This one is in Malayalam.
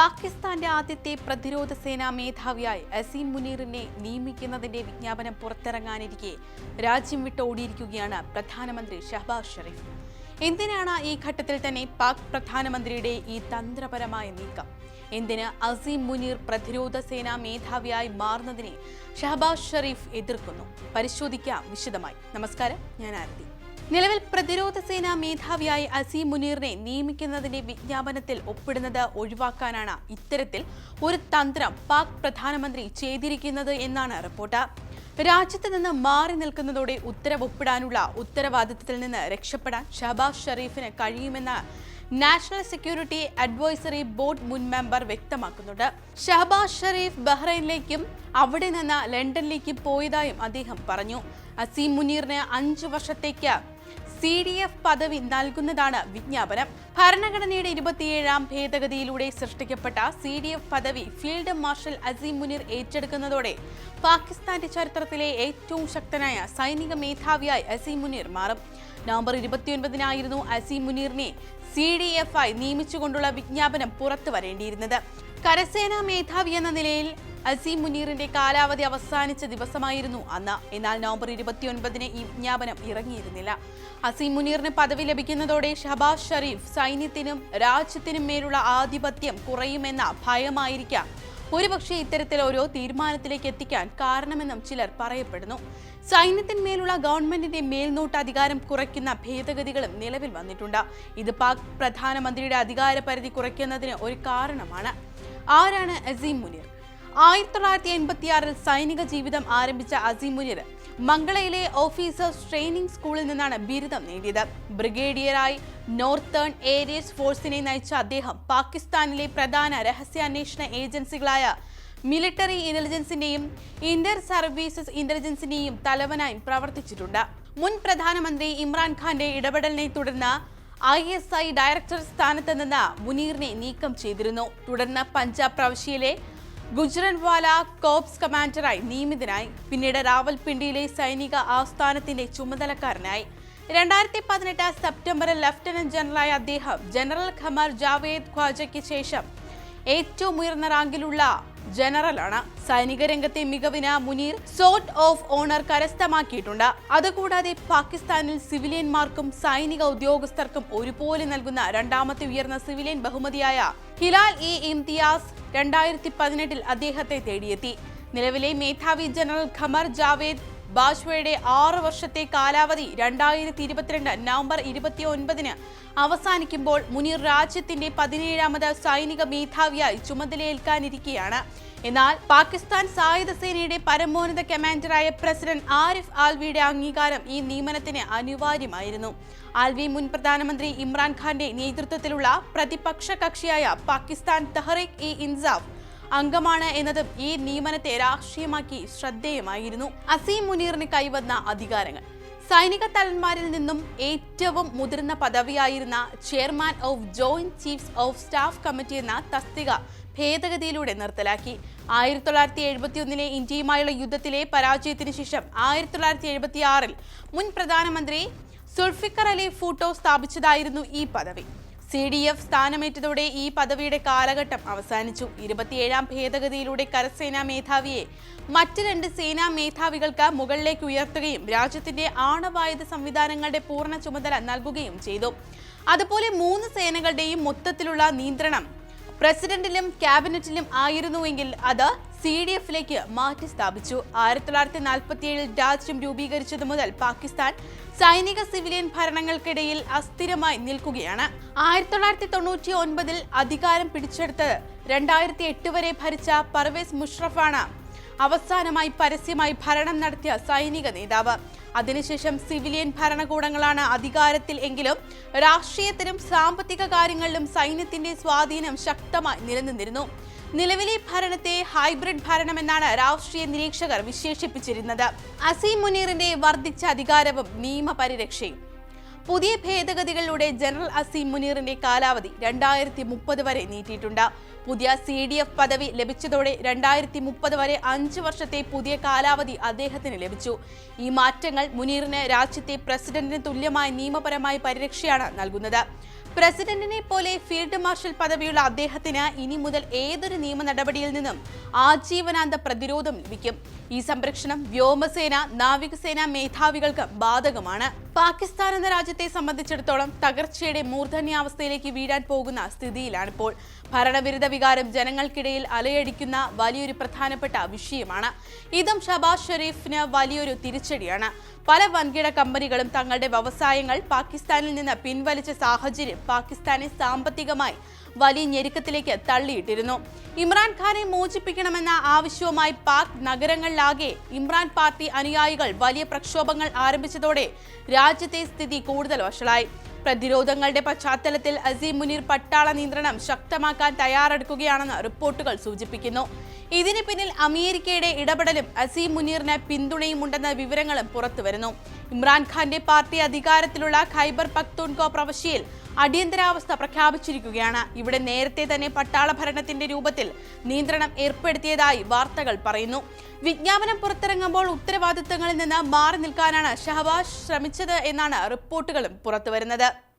പാകിസ്ഥാന്റെ ആദ്യത്തെ പ്രതിരോധ സേനാ മേധാവിയായി അസീം മുനീറിനെ നിയമിക്കുന്നതിന്റെ വിജ്ഞാപനം പുറത്തിറങ്ങാനിരിക്കെ രാജ്യം വിട്ട് ഓടിയിരിക്കുകയാണ് പ്രധാനമന്ത്രി ഷഹബാസ് ഷെറീഫ് എന്തിനാണ് ഈ ഘട്ടത്തിൽ തന്നെ പാക് പ്രധാനമന്ത്രിയുടെ ഈ തന്ത്രപരമായ നീക്കം? എന്തിന് അസീം മുനീർ പ്രതിരോധ സേനാ മേധാവിയായി മാറുന്നതിനെ ഷഹബാസ് ഷെറീഫ് എതിർക്കുന്നു? പരിശോധിക്കാം വിശദമായി. നമസ്കാരം ഞാൻ ആരതി. നിലവിൽ പ്രതിരോധ സേനാ മേധാവിയായി അസീം മുനീറിനെ നിയമിക്കുന്നതിന്റെ വിജ്ഞാപനത്തിൽ ഒപ്പിടുന്നത് ഒഴിവാക്കാനാണ് ഇത്തരത്തിൽ ഒരു തന്ത്രം പാക് പ്രധാനമന്ത്രി ചെയ്തിരിക്കുന്നത് എന്നാണ് റിപ്പോർട്ട്. രാജ്യത്ത് നിന്ന് മാറി നിൽക്കുന്നതോടെ ഉത്തരവ് ഒപ്പിടാനുള്ള ഉത്തരവാദിത്തത്തിൽ നിന്ന് രക്ഷപ്പെടാൻ ഷബാസ് ഷെറീഫിന് കഴിയുമെന്ന് നാഷണൽ സെക്യൂരിറ്റി അഡ്വൈസറി ബോർഡ് മുൻ മെമ്പർ വ്യക്തമാക്കുന്നുണ്ട്. ഷഹബാസ് ഷെരീഫ് ബഹ്റൈനിലേക്കും അവിടെ നിന്ന് ലണ്ടനിലേക്കും പോയതായും അദ്ദേഹം പറഞ്ഞു. അസീം മുനീറിന് അഞ്ചു വർഷത്തേക്ക് സി ഡി എഫ് പദവി നൽകുന്നതാണ് വിജ്ഞാപനം. ഭരണഘടനയുടെ ഇരുപത്തിയേഴാം ഭേദഗതിയിലൂടെ സൃഷ്ടിക്കപ്പെട്ട സി ഡി എഫ് പദവി ഫീൽഡ് മാർഷൽ അസീം മുനീർ ഏറ്റെടുക്കുന്നതോടെ പാകിസ്ഥാന്റെ ചരിത്രത്തിലെ ഏറ്റവും ശക്തനായ സൈനിക മേധാവിയായി അസീം മുനീർ മാറും. നവംബർ ഇരുപത്തിയൊൻപതിനായിരുന്നു അസീം മുനീറിനെ സി ഡി എഫ് ആയി നിയമിച്ചുകൊണ്ടുള്ള വിജ്ഞാപനം പുറത്തു വരേണ്ടിയിരുന്നത് കരസേനാ മേധാവി എന്ന നിലയിൽ അസീം മുനീറിന്റെ കാലാവധി അവസാനിച്ച ദിവസമായിരുന്നു അന്ന്. എന്നാൽ നവംബർ ഇരുപത്തിയൊൻപതിന് ഈ വിജ്ഞാപനം ഇറങ്ങിയിരുന്നില്ല. അസീം മുനീറിന് പദവി ലഭിക്കുന്നതോടെ ഷബാസ് ഷരീഫ് സൈന്യത്തിനും രാജ്യത്തിനും മേലുള്ള ആധിപത്യം കുറയുമെന്ന ഭയമായിരിക്കാം. ഒരുപക്ഷെ ഇത്തരത്തിൽ ഓരോ തീരുമാനത്തിലേക്ക് എത്തിക്കാൻ കാരണമെന്നും ചിലർ പറയപ്പെടുന്നു. സൈന്യത്തിന്മേലുള്ള ഗവൺമെന്റിന്റെ മേൽനോട്ട അധികാരം കുറയ്ക്കുന്ന ഭേദഗതികളും നിലവിൽ വന്നിട്ടുണ്ട്. ഇത് പാക് പ്രധാനമന്ത്രിയുടെ അധികാര പരിധി കുറയ്ക്കുന്നതിന് ഒരു കാരണമാണ്. ആരാണ് അസീം മുനീർ? ആയിരത്തി തൊള്ളായിരത്തി എൺപത്തിയാറിൽ സൈനിക ജീവിതം ആരംഭിച്ച അസീം മുനീർ മംഗളയിലെ ഓഫീസേഴ്സ് ട്രെയിനിംഗ് സ്കൂളിൽ നിന്നാണ് ബിരുദം നേടിയത്. ബ്രിഗേഡിയറായി നോർത്തേൺ ഏരിയസ് ഫോഴ്സിനെ നയിച്ച അദ്ദേഹം പാകിസ്ഥാനിലെ പ്രധാന രഹസ്യാന്വേഷണ ഏജൻസികളായ മിലിറ്ററി ഇന്റലിജൻസിന്റെയും ഇന്റർ സർവീസസ് ഇന്റലിജൻസിന്റെയും തലവനായി പ്രവർത്തിച്ചിട്ടുണ്ട്. മുൻ പ്രധാനമന്ത്രി ഇമ്രാൻഖാന്റെ ഇടപെടലിനെ തുടർന്ന് ഐ എസ് ഐ ഡയറക്ടർ സ്ഥാനത്ത് നിന്ന് മുനീറിനെ നീക്കം ചെയ്തിരുന്നു. തുടർന്ന് പഞ്ചാബ് പ്രവിശ്യയിലെ ഗുജ്റൻവാല കോപ്സ് കമാൻഡറായി നിയമിതനായി. പിന്നീട് റാവൽപിണ്ടിയിലെ സൈനിക ആസ്ഥാനത്തിന്റെ ചുമതലക്കാരനായി. രണ്ടായിരത്തി പതിനെട്ട് സെപ്റ്റംബറിൽ ലഫ്റ്റനന്റ് ജനറലായ അദ്ദേഹം ജനറൽ ഖമർ ജാവേദ് ഖ്വാജയ്ക്ക് ശേഷം ഏറ്റവും ഉയർന്ന റാങ്കിലുള്ള ജനറലാണ്. സൈനിക രംഗത്തെ മികവിന് മുനീർ സോർട്ട് ഓഫ് ഓണർ കരസ്ഥമാക്കിയിട്ടുണ്ട്. അതുകൂടാതെ പാകിസ്ഥാനിൽ സിവിലിയന്മാർക്കും സൈനിക ഉദ്യോഗസ്ഥർക്കും ഒരുപോലെ നൽകുന്ന രണ്ടാമത്തെ ഉയർന്ന സിവിലിയൻ ബഹുമതിയായ ഹിലാൽ ഇ ഇംതിയാസ് രണ്ടായിരത്തി പതിനെട്ടിൽ അദ്ദേഹത്തെ തേടിയെത്തി. നിലവിലെ മേധാവി ജനറൽ ഖമർ ജാവേദ് ബാജ്പേയിയുടെ ആറ് വർഷത്തെ കാലാവധി രണ്ടായിരത്തി ഇരുപത്തിരണ്ട് നവംബർ ഇരുപത്തി ഒൻപതിന് അവസാനിക്കുമ്പോൾ മുനീർ രാജ്യത്തിന്റെ പതിനേഴാമത് സൈനിക മേധാവിയായി ചുമതലയേൽക്കാനിരിക്കുകയാണ് എന്നാൽ പാകിസ്ഥാൻ സായുധ സേനയുടെ പരമോന്നത കമാൻഡറായ പ്രസിഡന്റ് ആരിഫ് ആൽവിയുടെ അംഗീകാരം ഈ നിയമനത്തിന് അനിവാര്യമായിരുന്നു. ആൽവി മുൻ പ്രധാനമന്ത്രി ഇമ്രാൻഖാന്റെ നേതൃത്വത്തിലുള്ള പ്രതിപക്ഷ കക്ഷിയായ പാകിസ്ഥാൻ തഹ്റീഖ് ഇ ഇൻസാഫ് അംഗമാണ് എന്നതും ഈ നിയമനത്തെ രാഷ്ട്രീയമാക്കി ശ്രദ്ധേയമായിരുന്നു. അസീം മുനീറിന് കൈവന്ന അധികാരങ്ങൾ. സൈനിക തലന്മാരിൽ നിന്നും ഏറ്റവും മുതിർന്ന പദവിയായിരുന്ന chairman of joint chiefs of staff committee എന്ന തസ്തിക ഭേദഗതിയിലൂടെ നിർത്തലാക്കി. ആയിരത്തി തൊള്ളായിരത്തി എഴുപത്തി ഒന്നിലെ ഇന്ത്യയുമായുള്ള യുദ്ധത്തിലെ പരാജയത്തിന് ശേഷം ആയിരത്തി തൊള്ളായിരത്തി എഴുപത്തി ആറിൽ മുൻ പ്രധാനമന്ത്രി സുൾഫിക്കർ അലി ഫൂട്ടോ സ്ഥാപിച്ചതായിരുന്നു ഈ പദവി. സി ഡി എഫ് സ്ഥാനമേറ്റതോടെ ഈ പദവിയുടെ കാലഘട്ടം അവസാനിച്ചു. ഇരുപത്തിയേഴാം ഭേദഗതിയിലൂടെ കരസേനാ മേധാവിയെ മറ്റ് രണ്ട് സേനാ മേധാവികൾക്ക് മുകളിലേക്ക് ഉയർത്തുകയും രാജ്യത്തിന്റെ ആണവായുധ സംവിധാനങ്ങളുടെ പൂർണ ചുമതല നൽകുകയും ചെയ്തു. അതുപോലെ മൂന്ന് സേനകളുടെയും മൊത്തത്തിലുള്ള നിയന്ത്രണം പ്രസിഡന്റിലും ക്യാബിനറ്റിലും ആയിരുന്നുവെങ്കിൽ അത് സി ഡി എഫിലേക്ക് മാറ്റി സ്ഥാപിച്ചു. ആയിരത്തി തൊള്ളായിരത്തി നാൽപ്പത്തി ഏഴിൽ രാജ്യം രൂപീകരിച്ചതു മുതൽ പാകിസ്ഥാൻ സൈനിക സിവിലിയൻ ഭരണങ്ങൾക്കിടയിൽ അസ്ഥിരമായി നിൽക്കുകയാണ്. ആയിരത്തി തൊള്ളായിരത്തി തൊണ്ണൂറ്റി ഒൻപതിൽ അധികാരം പിടിച്ചെടുത്ത് രണ്ടായിരത്തി എട്ട് വരെ ഭരിച്ച പർവേസ് മുഷ്റഫാണ് അവസാനമായി പരസ്യമായി ഭരണം നടത്തിയ സൈനിക നേതാവ്. അതിനുശേഷം സിവിലിയൻ ഭരണകൂടങ്ങളാണ് അധികാരത്തിൽ എങ്കിലും രാഷ്ട്രീയത്തിലും സാമ്പത്തിക കാര്യങ്ങളിലും സൈന്യത്തിന്റെ സ്വാധീനം ശക്തമായി നിലനിന്നിരുന്നു. നിലവിലെ ഭരണത്തെ ഹൈബ്രിഡ് ഭരണമെന്നാണ് രാഷ്ട്രീയ നിരീക്ഷകർ വിശേഷിപ്പിച്ചിരുന്നത്. അസീം മുനീറിന്റെ വർദ്ധിച്ച അധികാരവും നിയമപരിരക്ഷയും. പുതിയ ഭേദഗതികളിലൂടെ ജനറൽ അസീം മുനീറിന്റെ കാലാവധി രണ്ടായിരത്തി മുപ്പത് വരെ നീട്ടിയിട്ടുണ്ട്. പുതിയ സി ഡി എഫ് പദവി ലഭിച്ചതോടെ രണ്ടായിരത്തി മുപ്പത് വരെ അഞ്ച് വർഷത്തെ പുതിയ കാലാവധി അദ്ദേഹത്തിന് ലഭിച്ചു. ഈ മാറ്റങ്ങൾ മുനീറിന് രാജ്യത്തെ പ്രസിഡന്റിന് തുല്യമായ നിയമപരമായ പരിരക്ഷയാണ് നൽകുന്നത്. പ്രസിഡന്റിനെ പോലെ ഫീൽഡ് മാർഷൽ പദവിയുള്ള അദ്ദേഹത്തിന് ഇനി മുതൽ ഏതൊരു നിയമ നടപടിയിൽ നിന്നും ആജീവനാന്ത പ്രതിരോധം ലഭിക്കും. ഈ സംരക്ഷണം വ്യോമസേന നാവികസേന മേധാവികൾക്ക് ബാധകമാണ്. പാകിസ്ഥാൻ എന്ന രാജ്യത്തെ സംബന്ധിച്ചിടത്തോളം തകർച്ചയുടെ മൂർധന്യാവസ്ഥയിലേക്ക് വീഴാൻ പോകുന്ന സ്ഥിതിയിലാണിപ്പോൾ. ഭരണവിരുദ്ധ വികാരം ജനങ്ങൾക്കിടയിൽ അലയടിക്കുന്ന വലിയൊരു പ്രധാനപ്പെട്ട വിഷയമാണ്. ഇതും ഷബാസ് ഷെരീഫിന് വലിയൊരു തിരിച്ചടിയാണ്. പല വൻകിട കമ്പനികളും തങ്ങളുടെ വ്യവസായങ്ങൾ പാകിസ്ഥാനിൽ നിന്ന് പിൻവലിച്ച സാഹചര്യം പാകിസ്ഥാനെ സാമ്പത്തികമായി വലിയ ഞെരുക്കത്തിലേക്ക് തള്ളിയിട്ടിരുന്നു. ഇമ്രാൻഖാനെ മോചിപ്പിക്കണമെന്ന ആവശ്യവുമായി പാക് നഗരങ്ങളിലാകെ ഇമ്രാൻ പാർട്ടി അനുയായികൾ വലിയ പ്രക്ഷോഭങ്ങൾ ആരംഭിച്ചതോടെ രാജ്യത്തെ സ്ഥിതി കൂടുതൽ വഷളായി. പ്രതിരോധങ്ങളുടെ പശ്ചാത്തലത്തിൽ അസീം മുനീർ പട്ടാള നിയന്ത്രണം ശക്തമാക്കാൻ തയ്യാറെടുക്കുകയാണെന്ന് റിപ്പോർട്ടുകൾ സൂചിപ്പിക്കുന്നു. ഇതിന് പിന്നിൽ അമേരിക്കയുടെ ഇടപെടലും അസീം മുനീറിന് പിന്തുണയും ഉണ്ടെന്ന വിവരങ്ങളും പുറത്തുവരുന്നു. ഇമ്രാൻഖാന്റെ പാർട്ടി അധികാരത്തിലുള്ള ഖൈബർ പക്തൂൺകോ പ്രവിശ്യയിൽ അടിയന്തരാവസ്ഥ പ്രഖ്യാപിച്ചിരിക്കുകയാണ്. ഇവിടെ നേരത്തെ തന്നെ പട്ടാള ഭരണത്തിന്റെ രൂപത്തിൽ നിയന്ത്രണം ഏർപ്പെടുത്തിയതായി വാർത്തകൾ പറയുന്നു. വിജ്ഞാപനം പുറത്തിറങ്ങുമ്പോൾ ഉത്തരവാദിത്തങ്ങളിൽ നിന്ന് മാറി നിൽക്കാനാണ് ഷഹബാസ് ശ്രമിച്ചത് എന്നാണ് റിപ്പോർട്ടുകളും പുറത്തുവരുന്നത്.